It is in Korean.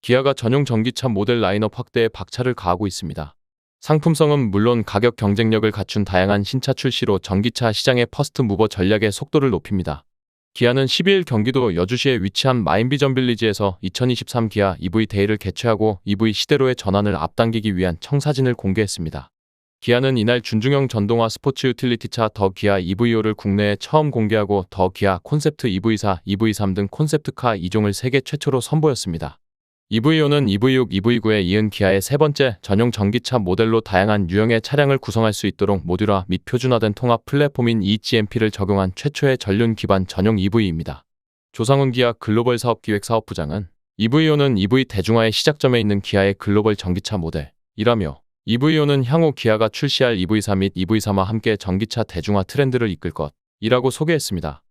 기아가 전용 전기차 모델 라인업 확대에 박차를 가하고 있습니다. 상품성은 물론 가격 경쟁력을 갖춘 다양한 신차 출시로 전기차 시장의 퍼스트 무버 전략의 속도를 높입니다. 기아는 12일 경기도 여주시에 위치한 마인비전 빌리지에서 2023 기아 EV 데이를 개최하고 EV 시대로의 전환을 앞당기기 위한 청사진을 공개했습니다. 기아는 이날 준중형 전동화 스포츠 유틸리티 차 더 기아 EVO를 국내에 처음 공개하고 더 기아 콘셉트 EV4, EV3 등 콘셉트카 2종을 세계 최초로 선보였습니다. EVO는 EV6, EV9에 이은 기아의 세 번째 전용 전기차 모델로 다양한 유형의 차량을 구성할 수 있도록 모듈화 및 표준화된 통합 플랫폼인 eGMP를 적용한 최초의 전륜 기반 전용 EV입니다. 조상훈 기아 글로벌 사업 기획 사업부장은 EVO는 EV 대중화의 시작점에 있는 기아의 글로벌 전기차 모델이라며 EVO는 향후 기아가 출시할 EV3 및 EV3와 함께 전기차 대중화 트렌드를 이끌 것이라고 소개했습니다.